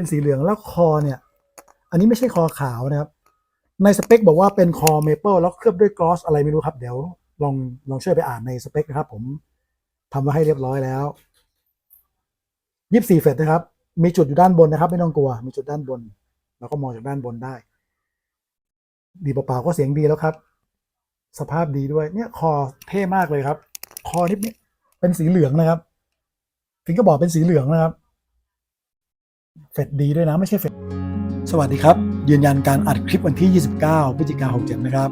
เป็นสีเหลืองแล้วคอเนี่ย อันนี้ไม่ใช่คอขาวนะครับ ในสเปคบอกว่าเป็นคอเมเปิลแล้วเคลือบด้วยกลอสอะไรไม่รู้ครับ เดี๋ยวลองลองช่วยไปอ่านในสเปคนะครับ ผมทำไว้ให้เรียบร้อยแล้วยี่สี่เฟตนะครับ มีจุดอยู่ด้านบนนะครับ ไม่ต้องกลัว มีจุดด้านบน แล้วก็มองจากด้านบนได้ ดีเปล่าๆก็เสียงดีแล้วครับ สภาพดีด้วย เนี่ยคอเท่มากเลยครับ คอนี่เป็นสีเหลืองนะครับฟิงก็บอกเป็นสีเหลืองนะครับ เฟดดีด้วยนะไม่ใช่เฟดสวัสดีครับ ยืนยันการอัดคลิปวันที่ 29 พฤศจิกายน67 นะครับ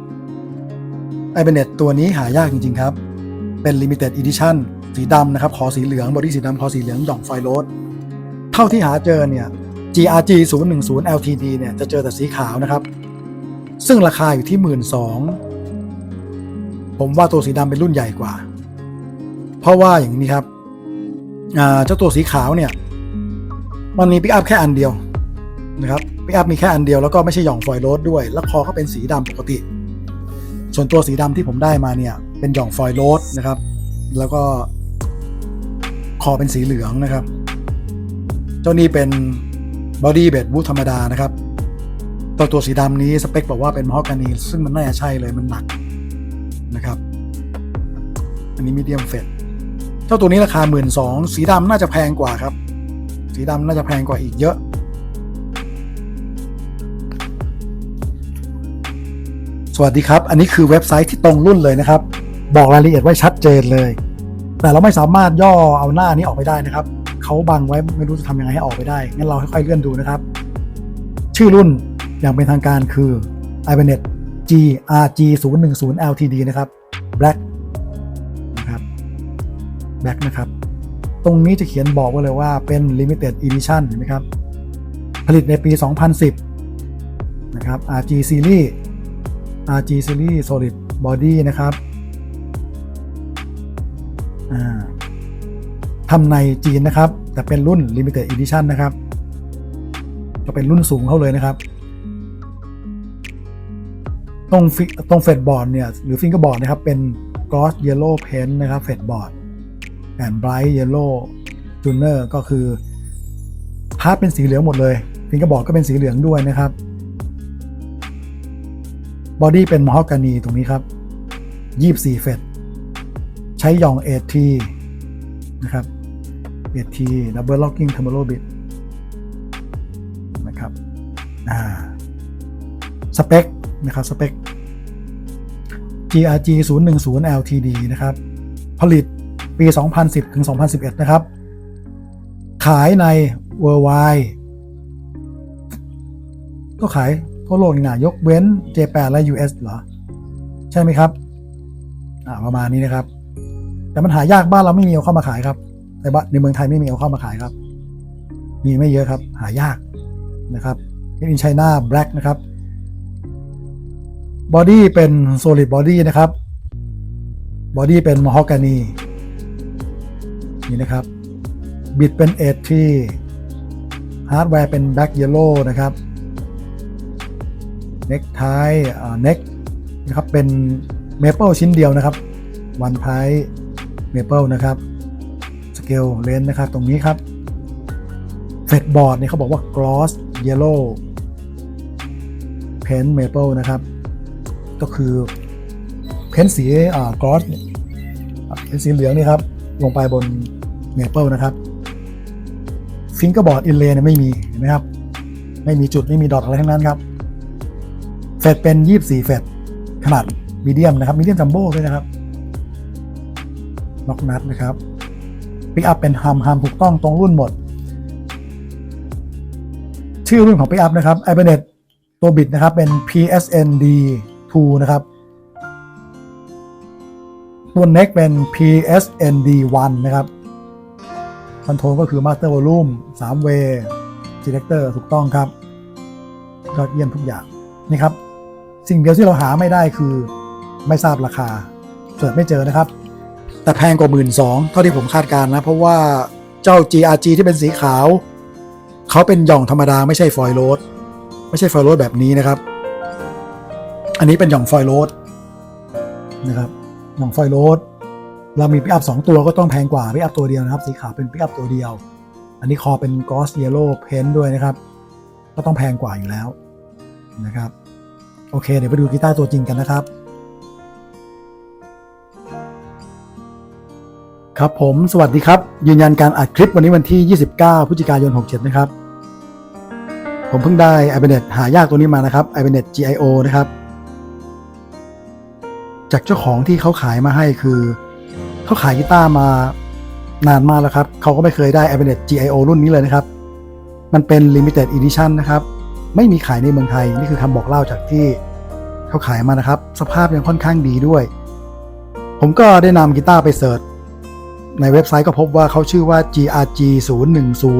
ไอเบเนตตัวนี้หายากจริง ๆ ครับ เป็น Limited Edition สีดำนะครับ คอสีเหลืองบอดี้สีดำคอสีเหลืองหย่องไฟโรดเท่าที่หาเจอเนี่ย GRG 010 LTD เนี่ยจะเจอแต่สีขาวนะครับ ซึ่งราคาอยู่ที่ 12,000 ผมว่าตัวสีดำเป็นรุ่นใหญ่กว่า เพราะว่าอย่างนี้ครับเจ้าตัวสีขาวเนี่ย มันมีปิกอัพแค่อันเดียวนะครับปิกอัพมีแค่อันเดียวแล้วก็ไม่ใช่หย่องฟอยล์โรดด้วย แล้วคอเขาเป็นสีดำปกติ ส่วนตัวสีดำที่ผมได้มาเนี่ย เป็นหย่องฟอยล์โรดนะครับ แล้วก็คอเป็นสีเหลืองนะครับ เจ้านี้เป็นบอดี้เบดบูทธรรมดานะครับตัวตัวสีดำนี้สเปคบอกว่าเป็นมอฮอกานีซึ่งมันน่าจะใช่เลยมันหนักนะครับ อันนี้มีเดียมเฟดเจ้าตัวนี้ราคา 1 2ื่นสีดำน่าจะแพงกว่าครับ สีดำน่าจะแพงกว่าอีกเยอะ สวัสดีครับ อันนี้คือเว็บไซต์ที่ตรงรุ่นเลยนะครับ บอกรายละเอียดไว้ชัดเจนเลย แต่เราไม่สามารถย่อเอาหน้านี้ออกไปได้นะครับเขาบังไว้ไม่รู้จะทำยังไงให้ออกไปได้งั้นเราค่อยๆเลื่อนดูนะครับ ชื่อรุ่นอย่างเป็นทางการคือ Ibanez GRG 0 1 0 LTD นะครับ Black นะครับ Black นะครับ รงนี้จะเขียนบอกไว้เลยว่าเป็น Limited Edition เห็นไหมครับ ผลิตในปี 2010 นะครับ RG Series RG Series Solid Body นะครับทำในจีนนะครับ แต่เป็นรุ่น Limited Edition นะครับก็เป็นรุ่นสูงเขาเลยนะครับ ตรงตรงเฟดบอร์ดเนี่ย หรือฟิงเกอร์บอร์ดนะครับ เป็น g o s s yellow paint นะครับเฟดบอร์ด แอน bright yellow tuner ก็คือพาร์ทเป็นสีเหลืองหมดเลยฟิงกร์บอร์ดก็เป็นสีเหลืองด้วยนะครับบอดี้เป็นมอฮอกานีตรงนี้ครับ 24 เฟดใช้ยอง AT นะครับ AT double locking turbo bit นะครับอ่าสเปคนะครับสเปค GRG 010 LTD นะครับ ผลิต ปี 2010 ถึง 2011 นะครับ ขายใน Worldwide ก็ขายทั่วโลกนี่นะยกเว้น J8 และ US เหรอ ใช่ไหมครับ อ่าประมาณนี้นะครับ แต่มันหายากบ้านเราไม่มีเอาเข้ามาขายครับในบ้านในเมืองไทยไม่มีเอาเข้ามาขายครับ มีไม่เยอะครับ หายากนะครับเป็นอินไชน่าแบล็กนะครับบอดี้เป็น solid body นะครับบอดี้เป็นมอฮอกานี นี่นะครับบิดเป็นเอทีฮาร์ดแวร์เป็นแบล็กเยลโล่นะครับเน็กไทเน็กนะครับเป็นเมเปิลชิ้นเดียวนะครับวันไพเมเปิลนะครับสเกลเลนนะครับตรงนี้ครับเฟดบอร์ดเนี่ยเขาบอกว่า gloss yellow paint maple นะครับ ก็คือเพ้นสีอ่ากรอสเป็นสีเหลืองนี่ครับ ลงไปบน เมเปิลนะครับฟิงเกอร์บอร์ดอินเลย์ไม่มีเห็นไหมครับ ไม่มีจุดไม่มีดอทอะไรทั้งนั้นครับเฟดเป็น 24 เฟดขนาดมีเดียมนะครับมีเดียมจัมโบ้ด้วยนะครับน็อกนัดนะครับปิกอัพเป็นฮัมฮัมถูกต้องตรงรุ่นหมด ชื่อรุ่นของปิกอัพนะครับ i b a n e t ตัวบิดนะครับเป็น PSND 2 นะครับ ตัว neck เป็น PSND 1 นะครับ คอนโทรลก็คือ Master Volume 3 Way Selector ถูกต้องครับยอดเยี่ยมทุกอย่างนี่ครับ สิ่งเดียวที่เราหาไม่ได้คือไม่ทราบราคาเสิร์ชไม่เจอนะครับ แต่แพงกว่า 1 2ื่นเท่าที่ผมคาดการณ์นะ เพราะว่าเจ้า GRG ที่เป็นสีขาว เขาเป็นหย่องธรรมดาไม่ใช่ฟอยล์โรดไม่ใช่ฟอยล์โรดแบบนี้นะครับ อันนี้เป็นหย่องฟอยล์โรดนะครับหย่องฟอยล์โรด เรามีปิกอัพสองตัวก็ต้องแพงกว่าปิกอัพตัวเดียวนะครับ สีขาวเป็นปิกอัพตัวเดียว อันนี้คอเป็น Ghost Yellow Paint ด้วยนะครับ ก็ต้องแพงกว่าอยู่แล้วนะครับ โอเค เดี๋ยวไปดูกีตาร์ตัวจริงกันนะครับ ครับผมสวัสดีครับ ยืนยันการอัดคลิปวันนี้วันที่ 29พฤศจิกายน 67 นะครับ ผมเพิ่งได้ i b a n e t หายากตัวนี้มานะครับ i b a n e t GIO นะครับ จากเจ้าของที่เขาขายมาให้คือ เขาขายกีตาร์มานานมากแล้วครับ เขาก็ไม่เคยได้ i b a n e t GIO รุ่นนี้เลยนะครับ มันเป็น Limited Edition นะครับ ไม่มีขายในเมืองไทย นี่คือคำบอกเล่าจากที่เขาขายมานะครับ สภาพยังค่อนข้างดีด้วย ผมก็ได้นำกีตาร์ไปเสิร์ชในเว็บไซต์ก็พบว่าเขาชื่อว่า GRG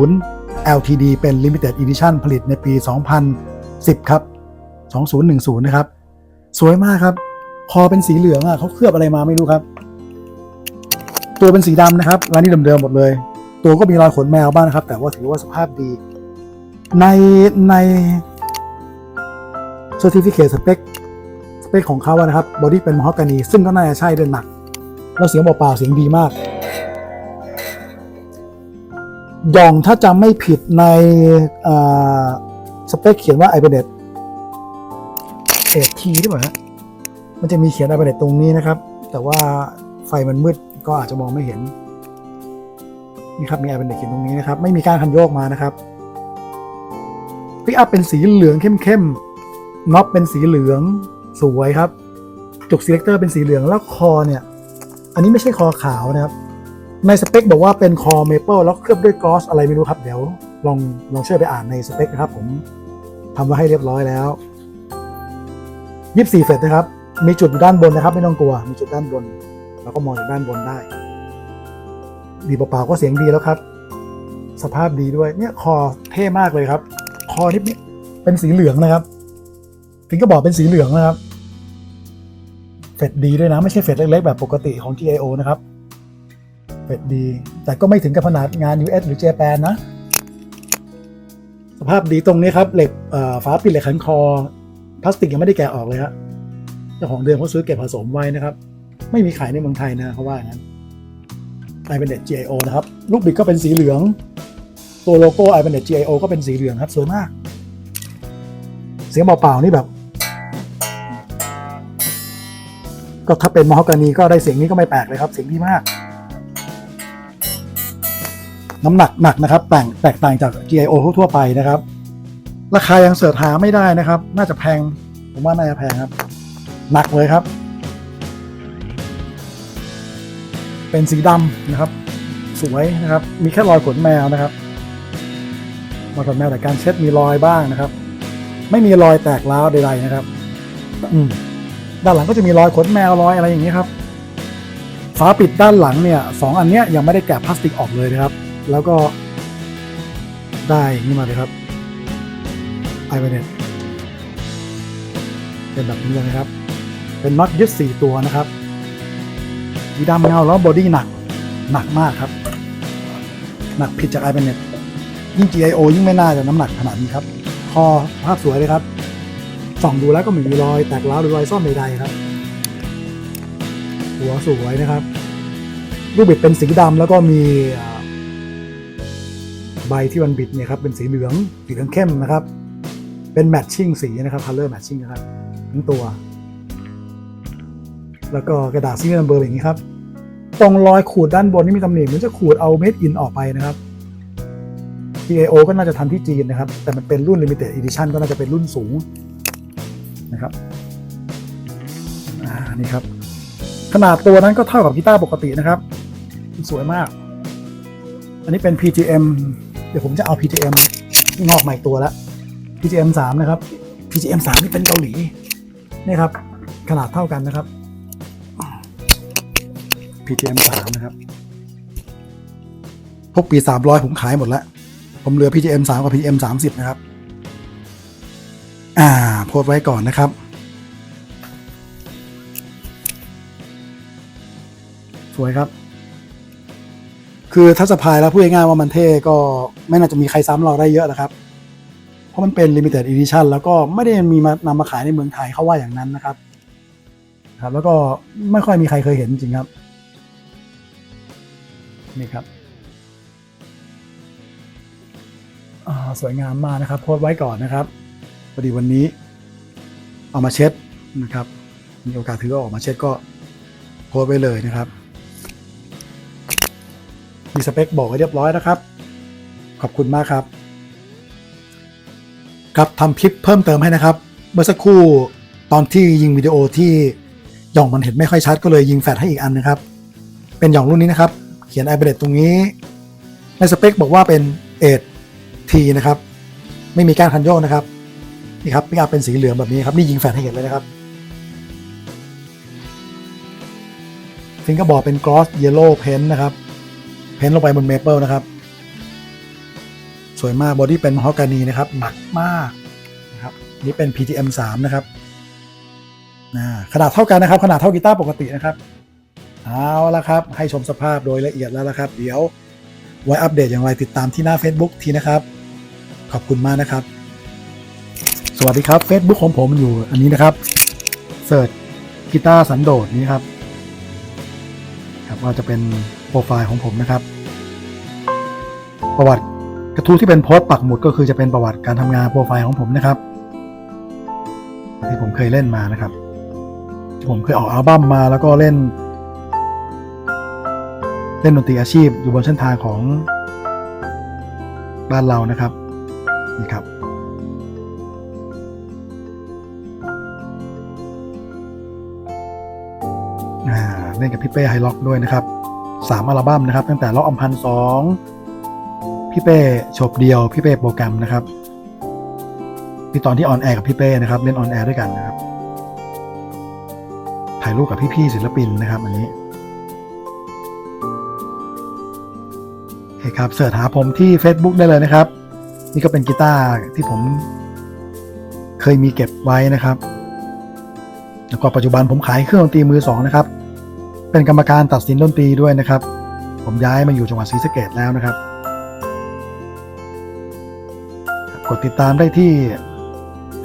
010 LTD เป็น Limited Edition ผลิตในปี 2010 ครับ 2010 นะครับ สวยมากครับ คอเป็นสีเหลืองอะเขาเคลือบอะไรมาไม่รู้ครับ ตัวเป็นสีดำนะครับร้านนี้เดิมๆหมดเลย ตัวก็มีรอยขนแมวบ้างนะครับ แต่ว่าถือว่าสภาพดี ในใน Certificate Spec สเปคของเขาอะนะครับบอดี้เป็นม a ฮอกกานีซึ่งก็น่าจะใช่เดินหนัก แล้วเสียงเปล่าๆเสียงดีมากย่องถ้าจำไม่ผิดในสเปคเขียนว่า i b a n e t เศษทีหรือเปล่าฮะมันจะมีเขียน i b a n e t ตรงนี้นะครับ แต่ว่าไฟมันมืด ก็อาจจะมองไม่เห็นนี่ครับมี i b a n e t เด็กขียนตรงนี้นะครับ ไม่มีการคันโยกมานะครับพิกอัพเป็นสีเหลืองเข้มๆน็อปเป็นสีเหลืองสวยครับ จุกซีเลคเตอร์เป็นสีเหลืองแล้วคอเนี่ย อันนี้ไม่ใช่คอขาวนะครับ ในสเปคบอกว่าเป็นคอเมเปิลแล้วเคลือบด้วยกลอสอะไรไม่รู้ครับเดี๋ยวลองลองช่วยไปอ่านในสเปคนะครับ ผมทำไว้ให้เรียบร้อยแล้วยี่สี่เฟตนะครับ มีจุดอยู่ด้านบนนะครับ ไม่ต้องกลัว มีจุดด้านบน แล้วก็มองจากด้านบนได้ดีเปล่าๆก็เสียงดีแล้วครับ สภาพดีด้วยเนี่ยคอเท่มากเลยครับ คอนี่เป็นสีเหลืองนะครับถึงก็บอกเป็นสีเหลืองนะครับเฟดดีด้วยนะ ไม่ใช่เฟดเล็กๆ แบบปกติของ GIO นะครับเฟดดี แต่ก็ไม่ถึงกับขนาดงาน US หรือ Japan นะ สภาพดีตรงนี้ครับ เหล็กฝาปิดเหล็กขันคอ พลาสติกยังไม่ได้แกะออกเลยครับเจ้าของเดิมเขาซื้อเก็บผสมไว้นะครับ ไม่มีขายในเมืองไทยนะเขาว่าอย่างนั้นไอเป็นเน็ต GIO นะครับ ลูกบิดก็เป็นสีเหลือง ตัวโลโก้ไอเป็นเน็ต GIO ก็เป็นสีเหลืองครับ สวยมาก เสียงเปล่าๆนี่แบบ ก็ถ้าเป็นมอฮอกานีก็ได้เสียงนี้ก็ไม่แปลกเลยครับ เสียงดีมาก น้ำหนักหนักนะครับแตกแตกต่างจาก GIO ทั่วไปนะครับ ราคายังเสิร์ชหาไม่ได้นะครับ น่าจะแพง ผมว่าน่าจะแพงครับ หนักเลยครับ เป็นสีดำนะครับ สวยนะครับ มีแค่รอยขนแมวนะครับรอยขนแมวแต่การเช็ดมีรอยบ้างนะครับ ไม่มีรอยแตกร้าวใดๆนะครับ อืมด้านหลังก็จะมีรอยขนแมวรอยอะไรอย่างนี้ครับฝาปิดด้านหลังเนี่ยสองอันเนี้ยยังไม่ได้แกะพลาสติกออกเลยนะครับ แล้วก็ได้นี่มาเลยครับไอเวเน็ตเป็นแบบนี้เลยนะครับ เป็นน็อตยึดสี่ตัวนะครับ สีดำเงาแล้วบอดี้หนักหนักมากครับ หนักผิดจากไอเวเน็ตยิ่ง GIO ยิ่งไม่น่าจะน้ำหนักขนาดนี้ครับ คอภาพสวยเลยครับ ส่องดูแล้วก็ไม่มีรอยแตกร้าวหรือรอยซ่อมใดๆครับ หัวสวยนะครับ ลูกบิดเป็นสีดำแล้วก็มีใบที่มันบิดเนี่ยครับเป็นสีเหลืองสีเหลืองเข้มนะครับ เป็นแมทชิ่งสีนะครับ color matching นะครับทั้งตัว แล้วก็กระดาษซีเรียลเบอร์อย่างนี้ครับ ตรงรอยขูดด้านบนนี่มีตำหนิมันจะขูดเอาเม็ดอินออกไปนะครับ TAO ก็น่าจะทำที่จีนนะครับ แต่มันเป็นรุ่น Limited Edition ก็น่าจะเป็นรุ่นสูงนะครับอ่านี่ครับ ขนาดตัวนั้นก็เท่ากับกีตาร์ปกตินะครับ สวยมาก อันนี้เป็น PGM เดี๋ยวผมจะเอา PGM งอกใหม่ตัวแล้ว PGM 3 นะครับ PGM 3 นี่เป็นเกาหลีนี่ครับ ขนาดเท่ากันนะครับ PGM 3 นะครับ พวกปี 300 ผมขายหมดแล้ว ผมเหลือ PGM 3 กับ PGM 30 นะครับ อ่า โพสไว้ก่อนนะครับ สวยครับ คือถ้าสะพายแล้วพูดง่ายๆว่ามันเท่ก็ไม่น่าจะมีใครซ้ำเราได้เยอะนะครับ เพราะมันเป็น limited edition แล้วก็ไม่ได้มีมานำมาขายในเมืองไทยเขาว่าอย่างนั้นนะครับครับแล้วก็ไม่ค่อยมีใครเคยเห็นจริงครับ นี่ครับสวยงามมากนะครับโพสไว้ก่อนนะครับพอดีวันนี้เอามาเช็ดนะครับ มีโอกาสถืออออกมาเช็ดก็โพสไว้เลยนะครับ มีสเปคบอกไว้เรียบร้อยนะครับ ขอบคุณมากครับ ครับทำคลิปเพิ่มเติมให้นะครับ เมื่อสักครู่ตอนที่ยิงวิดีโอที่หย่องมันเห็นไม่ค่อยชัดก็เลยยิงแฟลชให้อีกอันนะครับ เป็นหย่องรุ่นนี้นะครับ เขียนไอเบรตตรงนี้ ในสเปคบอกว่าเป็นเอทีนะครับ ไม่มีก้านคันโยกนะครับ นี่ครับปิกอัพเป็นสีเหลืองแบบนี้ครับ นี่ยิงแฟลชให้เห็นเลยนะครับฟิงก็บอกเป็นก o อสเยลโล่เพนนะครับ เพ้นท์ลงไปบนเมเปิลนะครับ สวยมากบอดี้เป็นมฮอกกานีนะครับหนักมากนะครับนี่เป็น PTM 3 นะครับขนาดเท่ากันนะครับ ขนาดเท่ากีตาร์ปกตินะครับ เอาละครับ ให้ชมสภาพโดยละเอียดแล้วละครับ เดี๋ยวไว้อัปเดตอย่างไรติดตามที่หน้า Facebook ทีนะครับ ขอบคุณมากนะครับ สวัสดีครับ Facebook ของผมอยู่อันนี้นะครับเสิร์ชกีตาร์สันโดษนี้ครับครับว่าจะเป็นโปรไฟล์ของผมนะครับ ประวัติกระทู้ที่เป็นโพสต์ปักหมุดก็คือจะเป็นประวัติการทำงานโปรไฟล์ของผมนะครับ ที่ผมเคยเล่นมานะครับ ผมเคยออกอัลบั้มมาแล้วก็เล่น ล่นดนตรีอาชีพอยู่บนเส้นทางของบ้านเรานะครับนี่ครับ เล่นกับพี่เป้ไฮล็อกด้วยนะครับสามอัลบั้มนะครับ ตั้งแต่ล็อกอัมพันสองพี่เป้ฉบเดียวพี่เป้โปรแกรมนะครับที่ตอนที่ออนแอร์กับพี่เป้นะครับเล่นออนแอร์ด้วยกันนะครับถ่ายรูปกับพี่ๆศิลปินนะครับ อันนี้ ครับเสิร์ชหาผมที่ Facebook ได้เลยนะครับ นี่ก็เป็นกีตาร์ที่ผมเคยมีเก็บไว้นะครับ แล้วก็ปัจจุบันผมขายเครื่องดนตรีมือสองนะครับ เป็นกรรมการตัดสินดนตรีด้วยนะครับ ผมย้ายมาอยู่จังหวัดศรีสะเกดแล้วนะครับ กดติดตามได้ที่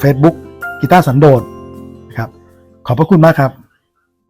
Facebook กีตาร์สันโดษนะครับ ขอบพระคุณมากครับ